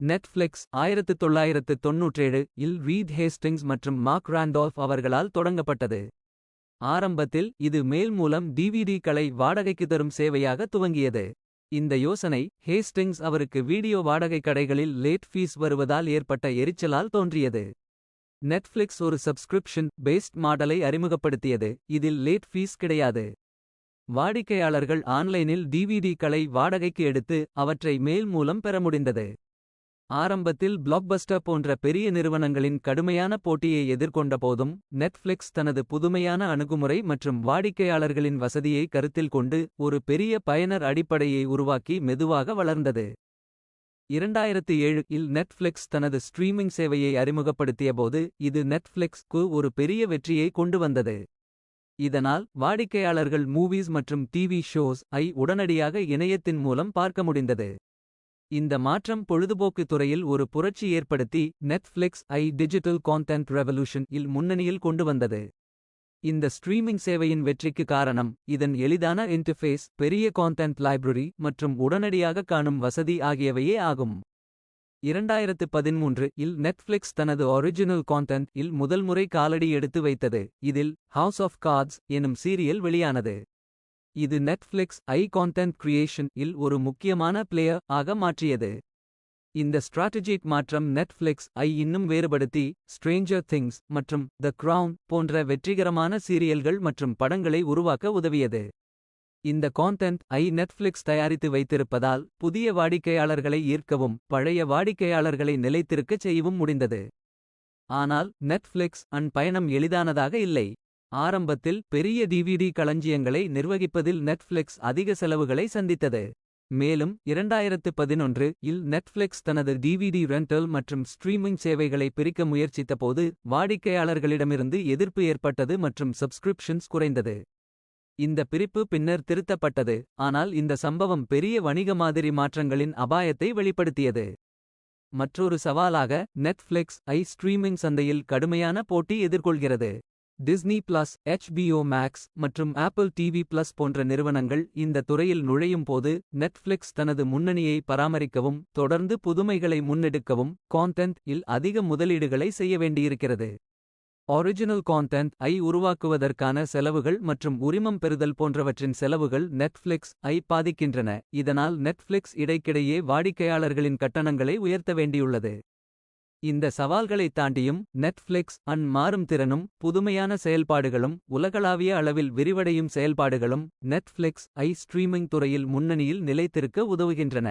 Netflix ஆயிரத்து தொள்ளாயிரத்து தொன்னூற்றேழு இல் ரீத் ஹேஸ்டிங்ஸ் மற்றும் மார்க் ராண்டோல்ஃப் அவர்களால் தொடங்கப்பட்டது. ஆரம்பத்தில் இது மேல் மூலம் டிவிடிக்களை வாடகைக்கு தரும் சேவையாக துவங்கியது. இந்த யோசனை ஹேஸ்டிங்ஸ் அவருக்கு வீடியோ வாடகைக் கடைகளில் லேட் ஃபீஸ் வருவதால் ஏற்பட்ட எரிச்சலால் தோன்றியது. நெட்ஃப்ளிக்ஸ் ஒரு சப்ஸ்கிரிப்ஷன் பேஸ்ட் மாடலை அறிமுகப்படுத்தியது இதில் லேட் ஃபீஸ் கிடையாது. வாடிக்கையாளர்கள் ஆன்லைனில் டிவிடிக்களை வாடகைக்கு எடுத்து அவற்றை மேல் மூலம் பெற முடிந்தது. ஆரம்பத்தில் பிளாக்பஸ்டர் போன்ற பெரிய நிறுவனங்களின் கடுமையான போட்டியை எதிர்கொண்டபோதும் நெட்ஃப்ளிக்ஸ் தனது புதுமையான அணுகுமுறை மற்றும் வாடிக்கையாளர்களின் வசதியை கருத்தில் கொண்டு ஒரு பெரிய பயனர் அடிப்படையை உருவாக்கி மெதுவாக வளர்ந்தது. 2007 இல் நெட்ஃப்ளிக்ஸ் தனது ஸ்ட்ரீமிங் சேவையை அறிமுகப்படுத்தியபோது இது நெட்ஃப்ளிக்ஸ்க்கு ஒரு பெரிய வெற்றியை கொண்டு வந்தது. இதனால் வாடிக்கையாளர்கள் மூவிஸ் மற்றும் டிவி ஷோஸ் ஐ உடனடியாக இணையத்தின் மூலம் பார்க்க முடிந்தது. இந்த மாற்றம் பொழுதுபோக்கு துறையில் ஒரு புரட்சி ஏற்படுத்தி நெட்ஃப்ளிக்ஸ் ஐ டிஜிட்டல் கான்டென்ட் ரெவல்யூஷன் இல் முன்னணியில் கொண்டு வந்தது. இந்த ஸ்ட்ரீமிங் சேவையின் வெற்றிக்கு காரணம் இதன் எளிதான இன்டர்ஃபேஸ் பெரிய கான்டென்ட் லைப்ரரி மற்றும் உடனடியாக காணும் வசதி ஆகியவையே ஆகும். 2013 இல் நெட்ஃப்ளிக்ஸ் தனது ஒரிஜினல் கான்டென்ட் இல் முதல் முறை காலடி எடுத்து வைத்தது இதில் ஹவுஸ் ஆஃப் கார்ட்ஸ் எனும் சீரியல் வெளியானது. இது நெட்ஃப்ளிக்ஸ் ஐ கான்டென்ட் கிரியேஷன் இல் ஒரு முக்கியமான பிளேயர் ஆக மாற்றியது. இந்த ஸ்ட்ராட்டஜிக் மாற்றம் நெட்ஃப்ளிக்ஸ் ஐ இன்னும் வேறுபடுத்தி ஸ்ட்ரேஞ்சர் திங்ஸ் மற்றும் த கிரவுன் போன்ற வெற்றிகரமான சீரியல்கள் மற்றும் படங்களை உருவாக்க உதவியது. இந்த கான்டென்ட் ஐ நெட்ஃப்ளிக்ஸ் தயாரித்து வைத்திருப்பதால் புதிய வாடிக்கையாளர்களை ஈர்க்கவும் பழைய வாடிக்கையாளர்களை நிலைத்திருக்கச் செய்யவும் முடிந்தது. ஆனால் நெட்ஃப்ளிக்ஸ் அன் பயணம் எளிதானதாக இல்லை. ஆரம்பத்தில் பெரிய டிவிடி களஞ்சியங்களை நிர்வகிப்பதில் நெட்ஃப்ளிக்ஸ் அதிக செலவுகளை சந்தித்தது. மேலும் 2011 இல் நெட்ஃப்ளிக்ஸ் தனது டிவிடி ரெண்டல் மற்றும் ஸ்ட்ரீமிங் சேவைகளை பிரிக்க முயற்சித்தபோது வாடிக்கையாளர்களிடமிருந்து எதிர்ப்பு ஏற்பட்டது மற்றும் சப்ஸ்கிரிப்ஷன்ஸ் குறைந்தது. இந்த பிரிப்பு பின்னர் திருத்தப்பட்டது ஆனால் இந்த சம்பவம் பெரிய வணிக மாதிரி மாற்றங்களின் அபாயத்தை வெளிப்படுத்தியது. மற்றொரு சவாலாக நெட்ஃப்ளிக்ஸ் ஐ ஸ்ட்ரீமிங் சந்தையில் கடுமையான போட்டி எதிர்கொள்கிறது. டிஸ்னி பிளஸ் ஹெச்பிஓ மேக்ஸ் மற்றும் ஆப்பிள் டிவி பிளஸ் போன்ற நிறுவனங்கள் இந்த துறையில் நுழையும் போது நெட்ஃப்ளிக்ஸ் தனது முன்னணியை பராமரிக்கவும் தொடர்ந்து புதுமைகளை முன்னெடுக்கவும் கான்டென்ட் இல் அதிக முதலீடுகளை செய்ய வேண்டியிருக்கிறது. ஒரிஜினல் கான்டென்ட் ஐ உருவாக்குவதற்கான செலவுகள் மற்றும் உரிமம் பெறுதல் போன்றவற்றின் செலவுகள் நெட்ஃப்ளிக்ஸ் ஐ பாதிக்கின்றன இதனால் நெட்ஃப்ளிக்ஸ் இடைக்கிடையே வாடிக்கையாளர்களின் கட்டணங்களை உயர்த்த வேண்டியுள்ளது. இந்த சவால்களைத் தாண்டியும் நெட்ஃப்ளிக்ஸ் அன் மாறும் திறனும் புதுமையான செயல்பாடுகளும் உலகளாவிய அளவில் விரிவடையும் செயல்பாடுகளும் நெட்ஃப்ளிக்ஸ் ஐ ஸ்ட்ரீமிங் துறையில் முன்னணியில் நிலைத்திருக்க உதவுகின்றன.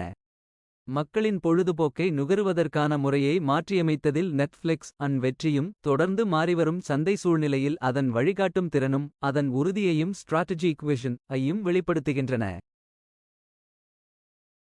மக்களின் பொழுதுபோக்கை நுகருவதற்கான முறையை மாற்றியமைத்ததில் நெட்ஃப்ளிக்ஸ் அன் வெற்றியும் தொடர்ந்து மாறிவரும் சந்தை சூழ்நிலையில் அதன் வழிகாட்டும் திறனும் அதன் உறுதியையும் ஸ்ட்ராட்டஜிக் விஷன் ஐயும் வெளிப்படுத்துகின்றன.